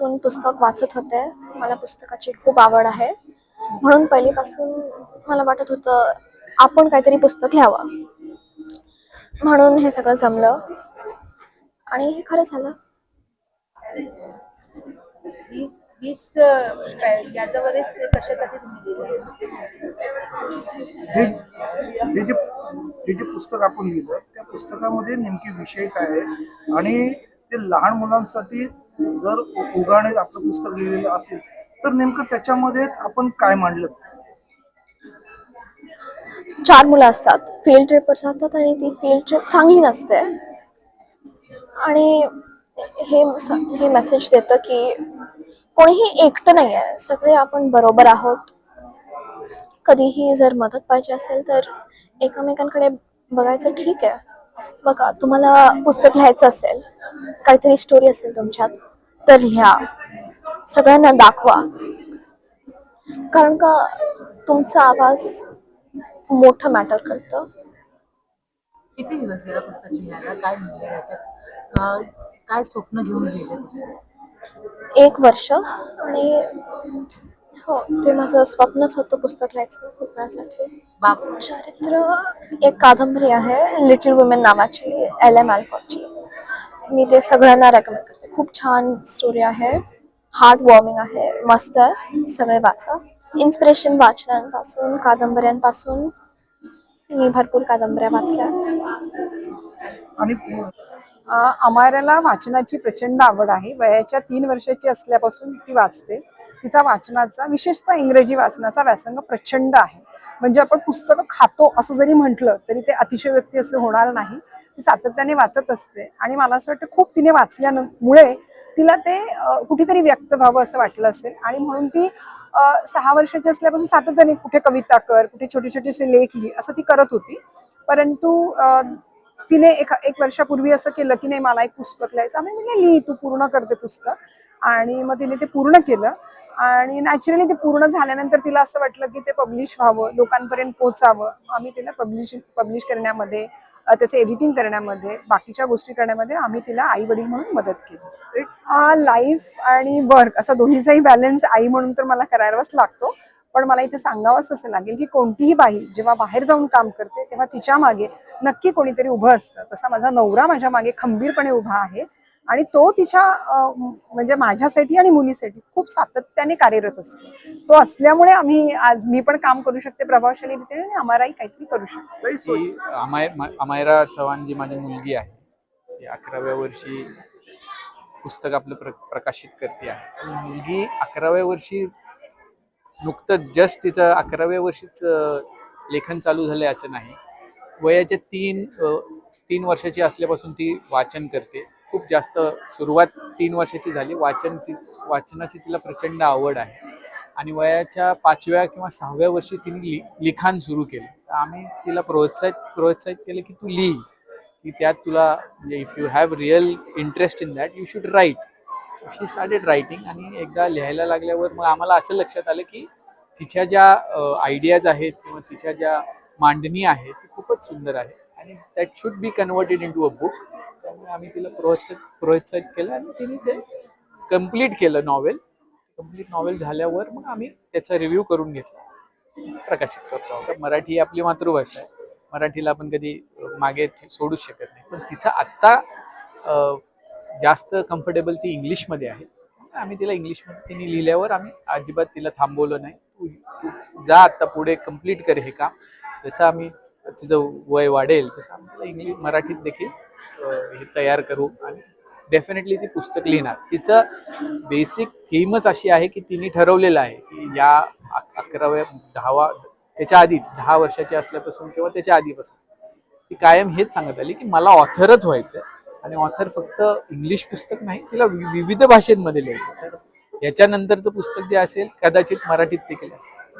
लहानपणापासून पुस्तक वाचत होते. मला पुस्तकाची खूप आवड आहे. म्हणून पहिलीपासून मला वाटत होतं आपण काहीतरी पुस्तक लिहावं. म्हणून हे सगळं जमलं. आणि हे खरं झालं. हे हे जे हे जे पुस्तक आपण लिहिलं त्या पुस्तकामध्ये नेमके विषय काय आहे आणि ते लहान मुलांसाठी जर उगाणे आपलं पुस्तक लिहिलेलं असेल तर नेमकं त्याच्यामध्ये आपण काय मांडलं? चार मुलं असतात. फील्ड ट्रिप असतात आणि ती फील्ड ट्रिप चांगली नसते. आणि हे हे मेसेज देतं की कोणीही एकटं नाही आहे सगळे आपण बरोबर आहोत. कधीही जर मदत पाहिजे असेल तर एकमेकांकडे बघायचं ठीक आहे. बघा तुम्हाला पुस्तक लिहायचं असेल काहीतरी स्टोरी असेल तुमच्यात तर लिहा. सगळ्यांना दाखवा. कारण का तुमचा आवाज मोठं मॅटर करतं. किती दिवस गेला पुस्तक लिहायला? काय लिहिलं याच्यात? अं, काय स्वप्न घेऊन लिहिले एक वर्ष आणि हो ते माझं स्वप्नच होतं पुस्तक लिहायचं बाप. चारित्र एक कादंबरी आहे लिटिल वुमेन नावाची एल एम अल्फॉची मी ते सगळ्यांना रेकमेंड करते. खूप छान स्टोरी आहे. हार्ट वॉर्मिंग आहे. मस्त आहे. सगळे वाचा. इन्स्पिरेशन वाचनांपासून कादंबऱ्यांपासून मी भरपूर कादंबऱ्या वाचल्यात. आणि अमायराला वाचनाची प्रचंड आवड आहे. वयाच्या तीन वर्षाची असल्यापासून ती वाचते. तिचा वाचनाचा विशेषतः इंग्रजी वाचनाचा व्यासंग प्रचंड आहे. म्हणजे आपण पुस्तकं खातो असं जरी म्हटलं तरी ते अतिशय व्यक्ती असं होणार नाही. ती सातत्याने वाचत असते. आणि मला असं वाटतं खूप तिने वाचल्यामुळे तिला ते कुठेतरी व्यक्त व्हावं असं वाटलं असेल. आणि म्हणून ती सहा वर्षाची असल्यापासून सातत्याने कुठे कविता कर कुठे छोटे छोटेसे लेख लिही असं ती करत होती. परंतु तिने एक एक वर्षापूर्वी असं केलं की नाही मला एक पुस्तक लिहायचं आम्ही म्हणजे लिही तू पूर्ण करते पुस्तक. आणि मग तिने ते पूर्ण केलं. आणि नॅचरली ते पूर्ण झाल्यानंतर तिला असं वाटलं की ते पब्लिश व्हावं लोकांपर्यंत पोचावं आम्ही तिला पब्लिश पब्लिश करण्यामध्ये त्याचे त्याचं एडिटिंग करण्यामध्ये बाकीच्या गोष्टी करण्यामध्ये आम्ही तिला आई वडील म्हणून मदत केली. एक लाईफ आणि वर्क असा दोन्हीचाही बॅलन्स आई म्हणून तर मला करायलाच लागतो. पण मला इथे सांगावंच असं लागेल की कोणतीही बाई जेव्हा बाहेर जाऊन काम करते तेव्हा तिच्यामागे नक्की कोणीतरी उभं असतं. तसा माझा नवरा माझ्या मागे खंबीरपणे उभा आहे. आणि तो तिच्या म्हणजे माझ्यासाठी आणि मुलीसाठी खूप सातत्याने कार्यरत असतो. तो असल्यामुळे आम्ही आज मी पण काम करू शकते प्रभावशाली रीतीने आणि आम्हालाही काहीतरी करू शकतो. अमायरा चव्हाण जी माझी मुलगी आहे ती अकराव्या वर्षी पुस्तक आपलं प्र प्रकाशित करते आहे. मुलगी अकराव्या वर्षी नुकतं जस्ट तिचं अकराव्या वर्षीच लेखन चालू झालंय असं नाही. वयाच्या तीन तीन वर्षाची असल्यापासून ती वाचन करते. खूप जास्त सुरुवात तीन वर्षाची झाली. वाचन ती वाचनाची तिला प्रचंड आवड आहे. आणि वयाच्या पाचव्या किंवा सहाव्या वर्षी तिने लि लिखाण सुरू केलं. तर आम्ही तिला प्रोत्साहित प्रोत्साहित केलं की तू लिही की त्यात तुला म्हणजे if you have real interest in that you should write she started writing आणि एकदा लिहायला लागल्यावर मग आम्हाला असं लक्षात आलं की तिच्या ज्या आयडियाज आहेत किंवा तिच्या ज्या मांडणी आहे ती खूपच सुंदर आहे. आणि that should be converted into a book त्यामुळे आम्ही तिला प्रोत्साहित प्रोत्साहित केलं आणि तिने ते कंप्लीट केलं नॉवेल कंप्लीट नॉवेल झाल्यावर मग आम्ही त्याचा रिव्ह्यू करून घेतला. प्रकाशित करतो आता मराठी ही आपली मातृभाषा आहे. मराठीला आपण कधी मागे सोडूच शकत नाही. पण तिचा आत्ता जास्त कम्फर्टेबल ती इंग्लिशमध्ये आहे. आम्ही तिला इंग्लिशमध्ये तिने लिहिल्यावर आम्ही अजिबात तिला थांबवलं नाही. तू जा आत्ता पुढे कंप्लीट कर हे काम. जसं आम्ही तिचं वय वाढेल तसं आम्ही तिला इंग्लिश मराठीत देखील हे तयार करू आणि डेफिनेटली ती पुस्तक लिहिणार. तिचं बेसिक थीमच अशी आहे की तिने ठरवलेलं आहे की या अकराव्या दहावा त्याच्या आधीच दहा वर्षाची असल्यापासून किंवा त्याच्या आधीपासून. ती कायम हेच सांगत आली की मला ऑथरच व्हायचं आणि ऑथर फक्त इंग्लिश पुस्तक नाही तिला विविध भाषेमध्ये लिहायचं तर याच्यानंतरचं पुस्तक जे असेल कदाचित मराठीत देखील असेल.